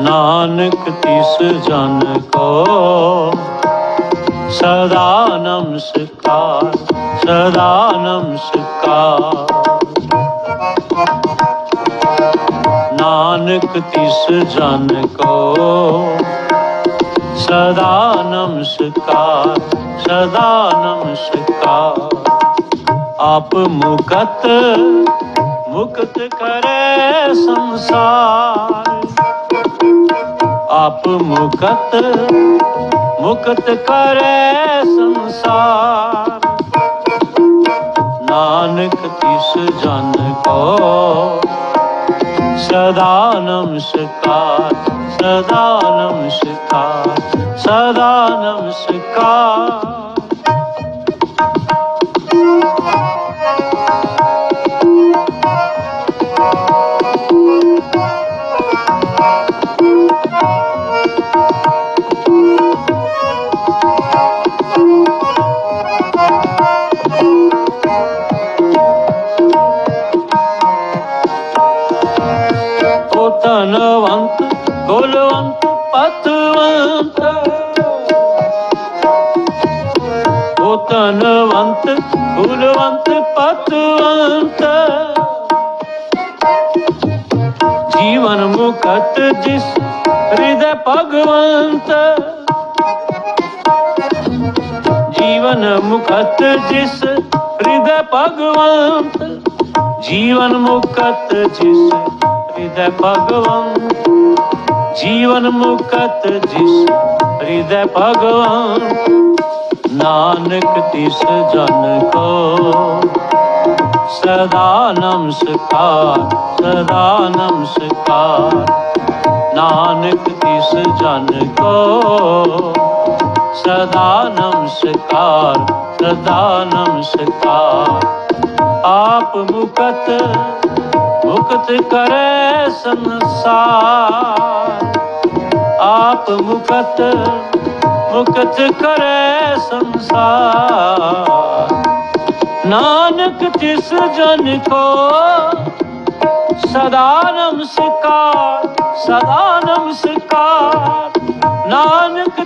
ਨਾਨਕ ਤਿਸ ਜਨ ਕੋ, ਸਦਾ ਨਮਸਕਾਰ ਸਦਾ ਨਮਸਕਾਰ। ਨਾਨਕ ਤਿਸ ਜਨ ਕੋ, ਸਦਾ ਨਮਸਕਾਰ ਸਦਾ ਨਮਸਕਾਰ। ਆਪ ਮੁਕਤ ਮੁਕਤ ਕਰੇ ਸੰਸਾਰ। ਆਪ ਮੁਕਤ ਮੁਕਤ ਕਰੇ ਸੰਸਾਰ। ਨਾਨਕ ਤਿਸ ਜਨ ਕੋ, ਸਦਾ ਨਮਸਕਾਰ ਸਦਾ ਨਮਸਕਾਰ ਸਦਾ ਨਮਸਕਾਰ। ਧਨਵੰਤ ਗੁਲਵੰਤ ਪਤਵੰਤ। ਉਹ ਧਨਵੰਤ ਗੁਲਵੰਤ ਪਤਵੰਤ। ਜੀਵਨ ਮੁਕਤ ਜਿਸ ਹਿਰਦੈ ਭਗਵੰਤ। ਜੀਵਨ ਮੁਕਤ ਜਿਸ ਹਿਰਦੈ ਭਗਵੰਤ। ਜੀਵਨ ਮੁਕਤ ਜਿਸ ਹਿਰਦੈ ਭਗਵੰਤ ਜੀਵਨ ਮੁਕਤ ਜਿਸ ਹਿਰਦੈ ਭਗਵੰਤ ਨਾਨਕ ਤਿਸ ਜਨ ਕੋ। ਸਦਾ ਨਮਸਕਾਰ ਸਦਾ ਨਮਸਕਾਰ, ਨਾਨਕ ਤਿਸ ਜਨ ਕੋ। ਸਦਾ ਨਮਸਕਾਰ ਸਦਾ ਨਮਸਕਾਰ, ਆਪ ਮੁਕਤ ਮੁਕਤ ਕਰੇ ਸੰਸਾਰ। ਆਪ ਮੁਕਤ ਮੁਕਤ ਕਰੇ ਸੰਸਾਰ। ਨਾਨਕ ਤਿਸ ਜਨ ਕੋ ਸਦਾ ਨਮਸਕਾਰ ਸਦਾ ਨਮਸਕਾਰ। ਨਾਨਕ